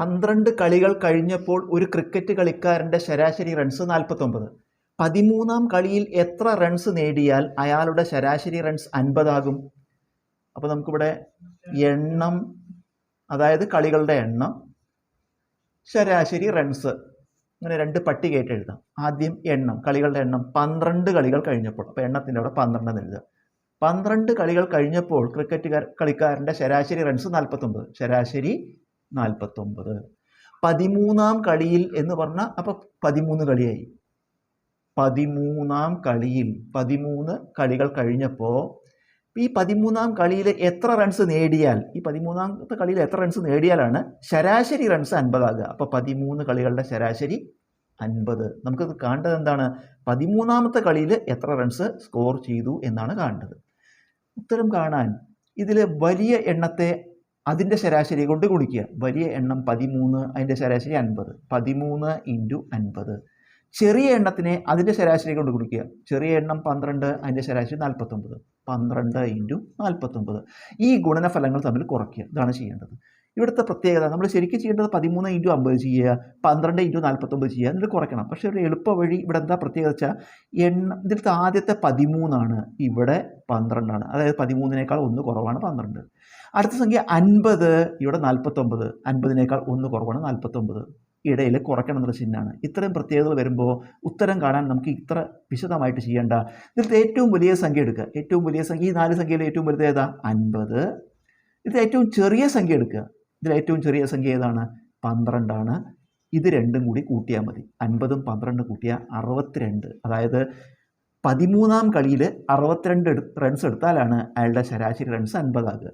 പന്ത്രണ്ട് കളികൾ കഴിഞ്ഞപ്പോൾ ഒരു ക്രിക്കറ്റ് കളിക്കാരന്റെ ശരാശരി റൺസ് നാൽപ്പത്തൊമ്പത്. പതിമൂന്നാം കളിയിൽ എത്ര റൺസ് നേടിയാൽ അയാളുടെ ശരാശരി റൺസ് അൻപതാകും? അപ്പോൾ നമുക്കിവിടെ എണ്ണം അതായത് കളികളുടെ എണ്ണം ശരാശരി റൺസ് അങ്ങനെ രണ്ട് പട്ടികയായിട്ട് എഴുതാം. ആദ്യം എണ്ണം കളികളുടെ എണ്ണം. പന്ത്രണ്ട് കളികൾ കഴിഞ്ഞപ്പോൾ അപ്പോൾ എണ്ണത്തിന്റെ അവിടെ പന്ത്രണ്ട് എന്ന് എഴുതുക പന്ത്രണ്ട് കളികൾ കഴിഞ്ഞപ്പോൾ ക്രിക്കറ്റ് കളിക്കാരന്റെ ശരാശരി റൺസ് നാൽപ്പത്തൊമ്പത്. ശരാശരി നാൽപ്പത്തൊമ്പത് പതിമൂന്നാം കളിയിൽ എന്ന് പറഞ്ഞാൽ അപ്പോൾ പതിമൂന്ന് കളിയായി. പതിമൂന്നാം കളിയിൽ പതിമൂന്ന് കളികൾ കഴിഞ്ഞപ്പോൾ ഈ പതിമൂന്നാം കളിയിൽ എത്ര റൺസ് നേടിയാൽ ഈ പതിമൂന്നാമത്തെ കളിയിൽ എത്ര റൺസ് നേടിയാലാണ് ശരാശരി റൺസ് അൻപതാകുക. അപ്പോൾ പതിമൂന്ന് കളികളുടെ ശരാശരി അൻപത്. നമുക്ക് കാണേണ്ടത് എന്താണ്? പതിമൂന്നാമത്തെ കളിയിൽ എത്ര റൺസ് സ്കോർ ചെയ്തു എന്നാണ് കാണേണ്ടത്. ഉത്തരം കാണാൻ ഇതിൽ വലിയ എണ്ണത്തെ അതിന്റെ ശരാശരി കൊണ്ട് ഗുണിക്കുക. വലിയ എണ്ണം പതിമൂന്ന് അതിന്റെ ശരാശരി അൻപത്. പതിമൂന്ന് ഇന്റു അൻപത്. ചെറിയ എണ്ണത്തിനെ അതിന്റെ ശരാശരി കൊണ്ട് ഗുണിക്കുക. ചെറിയ എണ്ണം പന്ത്രണ്ട് അതിന്റെ ശരാശരി നാൽപ്പത്തൊമ്പത്. പന്ത്രണ്ട് ഇന്റു നാൽപ്പത്തൊമ്പത്. ഈ ഗുണനഫലങ്ങൾ തമ്മിൽ കുറയ്ക്കുക. ഇതാണ് ചെയ്യേണ്ടത്. ഇവിടുത്തെ പ്രത്യേകത നമ്മൾ ശരിക്കും ചെയ്യേണ്ടത് പതിമൂന്ന് ഇന്റു അമ്പത് ചെയ്യുക പന്ത്രണ്ട് ഇന്റു നാൽപ്പത്തൊമ്പത് ചെയ്യുക എന്നിട്ട് കുറയ്ക്കണം. പക്ഷേ ഒരു എളുപ്പ വഴി ഇവിടെ എന്താ പ്രത്യേകത വെച്ചാൽ എണ്ണ ഇതിലത്തെ ആദ്യത്തെ പതിമൂന്നാണ് ഇവിടെ പന്ത്രണ്ടാണ്. അതായത് പതിമൂന്നിനേക്കാൾ ഒന്ന് കുറവാണ് പന്ത്രണ്ട്. അടുത്ത സംഖ്യ അൻപത് ഇവിടെ നാൽപ്പത്തൊമ്പത് അൻപതിനേക്കാൾ ഒന്ന് കുറവാണ് നാൽപ്പത്തൊമ്പത് ഇടയിൽ കുറയ്ക്കണം എന്നുള്ള ചിഹ്നമാണ്. ഇത്രയും പ്രത്യേകതകൾ വരുമ്പോൾ ഉത്തരം കാണാൻ നമുക്ക് ഇത്ര വിശദമായിട്ട് ചെയ്യേണ്ട. ഇതിലത്തെ ഏറ്റവും വലിയ സംഖ്യ എടുക്കുക. ഏറ്റവും വലിയ സംഖ്യ ഈ നാല് സംഖ്യയിൽ ഏറ്റവും വലുത് ഏതാ? അൻപത്. ഇത് ഏറ്റവും ചെറിയ സംഖ്യ എടുക്കുക. ഇതിൽ ഏറ്റവും ചെറിയ സംഖ്യ ഏതാണ്? പന്ത്രണ്ടാണ്. ഇത് രണ്ടും കൂടി കൂട്ടിയാൽ മതി. അൻപതും പന്ത്രണ്ടും കൂട്ടിയാൽ അറുപത്തിരണ്ട്. അതായത് പതിമൂന്നാം കളിയിൽ അറുപത്തിരണ്ട് റൺസ് എടുത്താലാണ് അയാളുടെ ശരാശരി റൺസ് അൻപതാകുക.